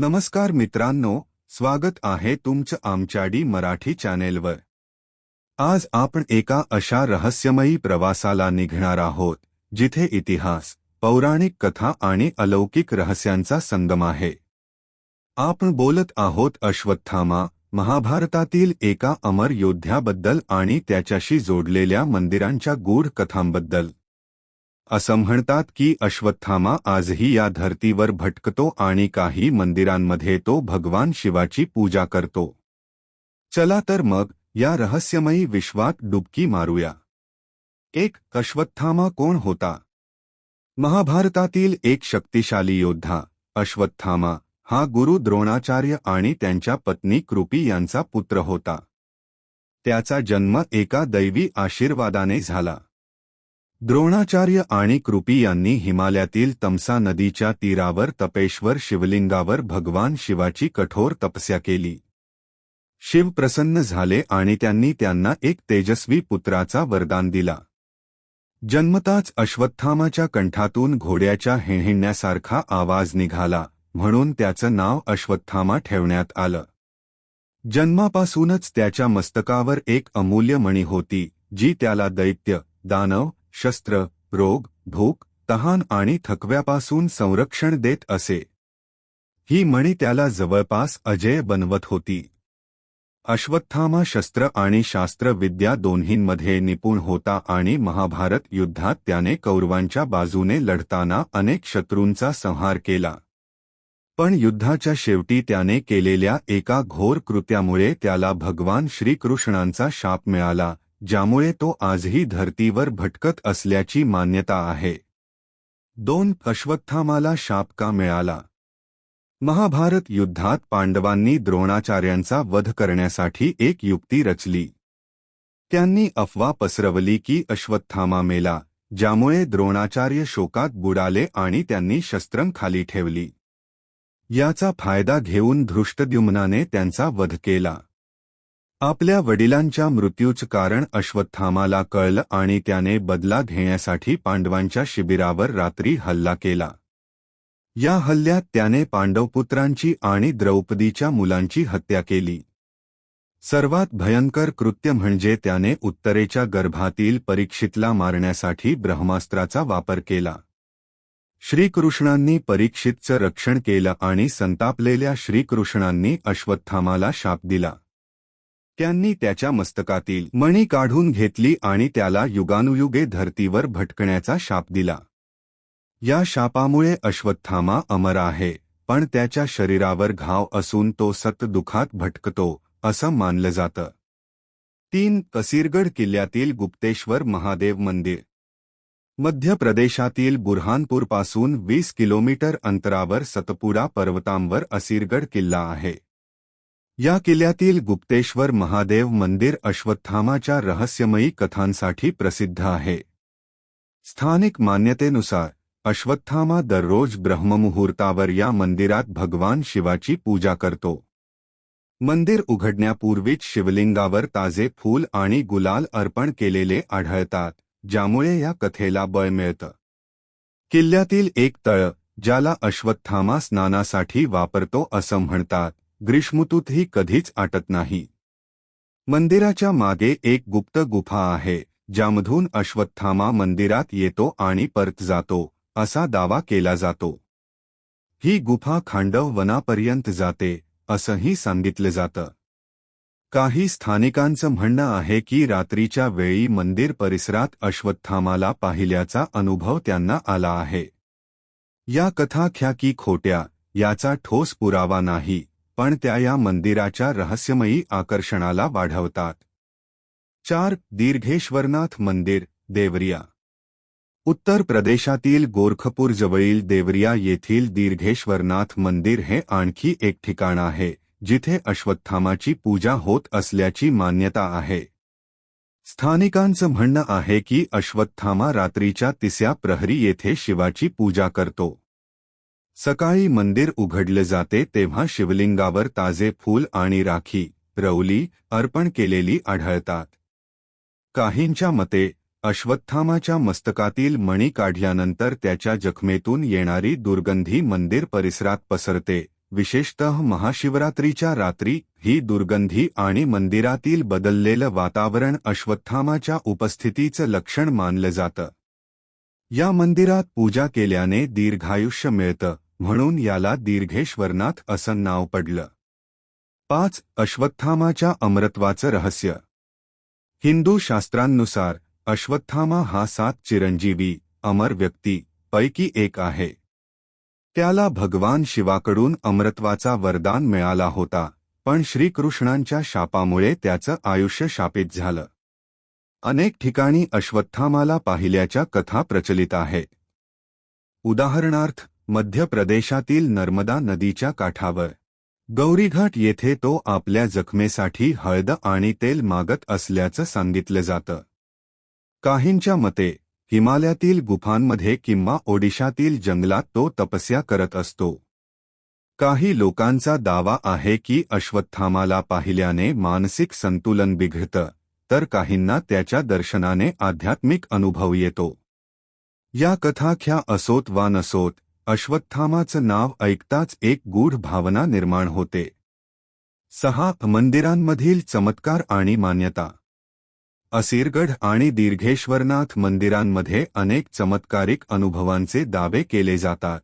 नमस्कार मित्रांनो स्वागत आहे तुमचं आमच्याडी मराठी चॅनेलवर. आज आपण एका अशा रहस्यमयी प्रवासाला निघणार आहोत जिथे इतिहास पौराणिक कथा आणि अलौकिक रहस्यांचा संगम आहे. आपण बोलत आहोत अश्वत्थामा महाभारतातील एका अमर योद्ध्याबद्दल आणि त्याच्याशी जोडलेल्या मंदिरांच्या गूढ कथांबद्दल. असं म्हणतात की अश्वत्थामा आजही या धर्तीवर भटकतो आणि काही मंदिरांमध्ये तो भगवान शिवाची पूजा करतो. चला तर मग या रहस्यमयी विश्वात डुबकी मारूया. एक अश्वत्थामा कोण होता? महाभारतातील एक शक्तिशाली योद्धा अश्वत्थामा हा गुरु द्रोणाचार्य आणि त्यांच्या पत्नी कृपी यांचा पुत्र होता. त्याचा जन्म एका दैवी आशीर्वादाने झाला. द्रोणाचार्य आणि कृपी यांनी हिमालयातील तमसा नदीच्या तीरावर तपेश्वर शिवलिंगावर भगवान शिवाची कठोर तपस्या केली. शिव प्रसन्न झाले आणि त्यांनी त्यांना एक तेजस्वी पुत्राचा वरदान दिला. जन्मताच अश्वत्थामाच्या कंठातून घोड्याच्या हिणहिणण्यासारखा आवाज निघाला म्हणून त्याचं नाव अश्वत्थामा ठेवण्यात आलं. जन्मापासूनच त्याच्या मस्तकावर एक अमूल्य मणी होती जी त्याला दैत्य दानव शस्त्र रोग भूक तहान आणि थकव्यापासून संरक्षण देत असे. ही मणी त्याला जवळपास अजय बनवत होती. अश्वत्थामा शस्त्र आणि शास्त्र विद्या दोन्हींमध्ये निपुण होता आणि महाभारत युद्धात त्याने कौरवांच्या बाजूने लढताना अनेक शत्रूंचा संहार केला. पण युद्धाच्या शेवटी त्याने केलेल्या एका घोर कृत्यामुळे त्याला भगवान श्रीकृष्णांचा शाप मिळाला ज्यामुळे तो आजही धर्तीवर भटकत असल्याची मान्यता आहे. दोन अश्वत्थामाला शाप का मिळाला? महाभारत युद्धात पांडवांनी द्रोणाचार्यांचा वध करण्यासाठी एक युक्ती रचली. त्यांनी अफवा पसरवली की अश्वत्थामा मेला ज्यामुळे द्रोणाचार्य शोकात बुडाले आणि त्यांनी शस्त्रं खाली ठेवली. याचा फायदा घेऊन धृष्टद्युम्नाने त्यांचा वध केला. आपल्या वडिलांच्या मृत्यूचं कारण अश्वत्थामाला कळलं आणि त्याने बदला घेण्यासाठी पांडवांच्या शिबिरावर रात्री हल्ला केला. या हल्ल्यात त्याने पांडवपुत्रांची आणि द्रौपदीच्या मुलांची हत्या केली. सर्वात भयंकर कृत्य म्हणजे त्याने उत्तरेच्या गर्भातील परीक्षितला मारण्यासाठी ब्रह्मास्त्राचा वापर केला. श्रीकृष्णांनी परीक्षितचं रक्षण केलं आणि संतापलेल्या श्रीकृष्णांनी अश्वत्थामाला शाप दिला. त्यांनी त्याच्या मस्तकातील मणी काढून घेतली आणि त्याला युगानुयुगे धर्तीवर भटकण्याचा शाप दिला. या शापामुळे अश्वत्थामा अमर आहे पण त्याच्या शरीरावर घाव असून तो सत दुखात भटकतो असं मानलं जातं. तीन कसीरगड किल्ल्यातील गुप्तेश्वर महादेव मंदिर. मध्य प्रदेशातील बुरहानपूरपासून वीस किलोमीटर अंतरावर सतपुडा पर्वतांवर असीरगड किल्ला आहे. या किल्ल्यातील गुप्तेश्वर महादेव मंदिर अश्वत्थामाच्या रहस्यमयी कथांसाठी प्रसिद्ध आहे. स्थानिक मान्यतेनुसार अश्वत्थामा दररोज ब्रह्ममुहूर्तावर या मंदिरात भगवान शिवाची पूजा करतो. मंदिर उघडण्यापूर्वीच शिवलिंगावर ताजे फूल आणि गुलाल अर्पण केलेले आढळतात ज्यामुळे या कथेला बळ मिळतं. किल्ल्यातील एक तळ ज्याला अश्वत्थामा स्नानासाठी वापरतो असं म्हणतात ग्रीष्मतूतही कधीच आटत नाही. मंदिराच्या मागे एक गुप्त गुफा आहे ज्यामधून अश्वत्थामा मंदिरात येतो आणि परत जातो असा दावा केला जातो. ही गुफा खांडव वनापर्यंत जाते असंही सांगितलं जातं. काही स्थानिकांचं म्हणणं आहे की रात्रीच्या वेळी मंदिर परिसरात अश्वत्थामाला पाहिल्याचा अनुभव त्यांना आला आहे. या कथा ख्या की खोट्या याचा ठोस पुरावा नाही. पण त्या या मंदिराच्या रहस्यमयी आकर्षणाला वाढवतात. चार दीर्घेश्वरनाथ मंदिर देवरिया. उत्तर प्रदेशातील गोरखपूर जवळील देवरिया येथील दीर्घेश्वरनाथ मंदिर हे आणखी एक ठिकाण आहे जिथे अश्वत्थामाची पूजा होत असल्याची मान्यता आहे. स्थानिकांचं म्हणणं आहे की अश्वत्थामा रात्रीच्या तिसऱ्या प्रहरी येथे शिवाची पूजा करतो. सकाळी मंदिर उघडले जाते तेव्हा शिवलिंगावर ताजे फूल आणि राखी रवली अर्पण केलेली आढळतात. काहींच्या मते अश्वत्थामाच्या मस्तकातील मणी काढल्यानंतर त्याच्या जखमेतून येणारी दुर्गंधी मंदिर परिसरात पसरते. विशेषतः महाशिवरात्रीच्या रात्री ही दुर्गंधी आणि मंदिरातील बदललेलं वातावरण अश्वत्थामाच्या उपस्थितीचं लक्षण मानलं जातं. या मंदिरात पूजा केल्याने दीर्घायुष्य मिळतं. म्हणून याला दीर्घेश्वरनाथ असं नाव पडलं. पाच अश्वत्थामाच्या अमरत्वाचं रहस्य. हिंदू शास्त्रांनुसार अश्वत्थामा हा सात चिरंजीवी अमर व्यक्ती पैकी एक आहे. त्याला भगवान शिवाकडून अमरत्वाचा वरदान मिळाला होता पण श्रीकृष्णांच्या शापामुळे त्याचं आयुष्य शापित झालं. अनेक ठिकाणी अश्वत्थामाला पाहिल्याच्या कथा प्रचलित आहे. उदाहरणार्थ मध्य प्रदेशातील नर्मदा नदीच्या काठावर. गौरीघाट येथे तो आपल्या जखमेसाठी हळद आणि तेल मागत असल्याचं सांगितलं जातं. काहींच्या मते हिमालयातील गुफांमध्ये किंवा ओडिशातील जंगलात तो तपस्या करत असतो. काही लोकांचा दावा आहे की अश्वत्थामाला पाहिल्याने मानसिक संतुलन बिघडतं तर काहींना त्याच्या दर्शनाने आध्यात्मिक अनुभव येतो. या कथाख्या असोत वा नसोत अश्वत्थामाचं नाव ऐकताच एक गूढ भावना निर्माण होते. सहा मंदिरांमधील चमत्कार आणि मान्यता. असीरगढ आणि दीर्घेश्वरनाथ मंदिरांमध्ये अनेक चमत्कारिक अनुभवांचे दावे केले जातात.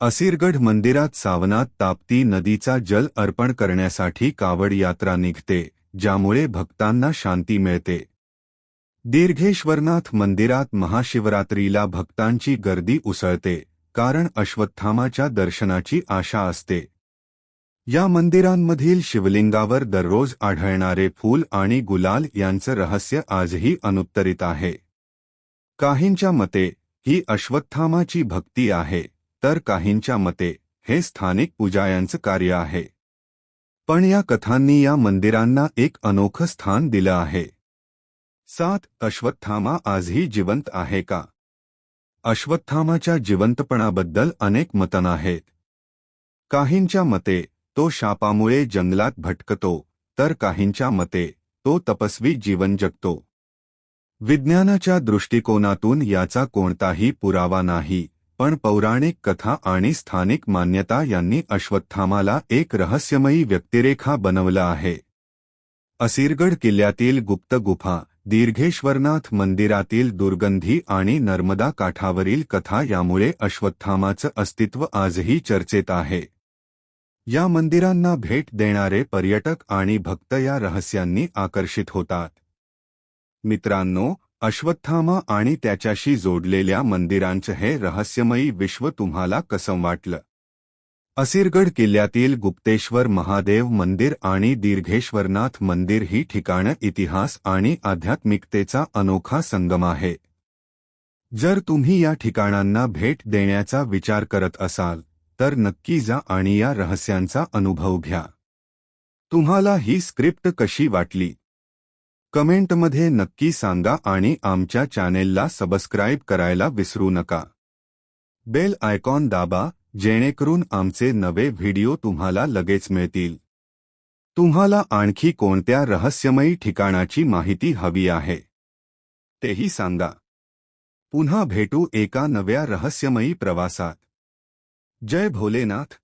असीरगढ मंदिरात सावनात ताप्ती नदीचा जल अर्पण करण्यासाठी कावड यात्रा निघते ज्यामुळे भक्तांना शांती मिळते. दीर्घेश्वरनाथ मंदिरात महाशिवरात्रीला भक्तांची गर्दी उसळते. कारण अश्वत्थामाच्या दर्शनाची आशा असते. या मंदिरांमधील शिवलिंगावर दररोज आढळणारे फूल आणि गुलाल यांचं रहस्य आजही अनुत्तरित आहे. काहींच्या मते ही अश्वत्थामाची भक्ती आहे तर काहींच्या मते हे स्थानिक पूजायांचं कार्य आहे. पण या कथांनी या मंदिरांना एक अनोखं स्थान दिलं आहे. सात अश्वत्थामा आजही जिवंत आहे का? अश्वत्थामाच्या जिवंतपणाबद्दल अनेक मतं आहेत. काहींच्या मते तो शापामुळे जंगलात भटकतो तर काहींच्या मते तो तपस्वी जीवन जगतो. विज्ञानाच्या दृष्टिकोनातून याचा कोणताही पुरावा नाही पण पौराणिक कथा आणि स्थानिक मान्यता यांनी अश्वत्थामाला एक रहस्यमयी व्यक्तिरेखा बनवलं आहे. असिरगड किल्ल्यातील गुप्त गुफा दीर्घेश्वरनाथ मंदिरातील दुर्गंधी आणि नर्मदा काठावरील कथा यामुळे अश्वत्थामाचं अस्तित्व आजही चर्चेत आहे. या मंदिरांना भेट देणारे पर्यटक आणि भक्त या रहस्यांनी आकर्षित होतात. मित्रांनो अश्वत्थामा आणि त्याच्याशी जोडलेल्या मंदिरांचं हे रहस्यमयी विश्व तुम्हाला कसं वाटलं? असिरगड किल्ल्यातील गुप्तेश्वर महादेव मंदिर आणि दीर्घेश्वरनाथ मंदिर ही ठिकाणं इतिहास आणि आध्यात्मिकतेचा अनोखा संगम आहे. जर तुम्ही या ठिकाणांना भेट देण्याचा विचार करत असाल तर नक्की जा आणि या रहस्यांचा अनुभव घ्या. तुम्हाला ही स्क्रिप्ट कशी वाटली? कमेंटमध्ये नक्की सांगा आणि आमच्या चॅनेलला सबस्क्राईब करायला विसरू नका. बेल आयकॉन दाबा जेणेकरून आमचे नवे व्हिडिओ तुम्हाला लगेच मिळतील. तुम्हाला आणखी कोणत्या रहस्यमयी ठिकाणाची माहिती हवी आहे? तेही सांगा. पुन्हा भेटू एका नव्या रहस्यमयी प्रवासात. जय भोलेनाथ.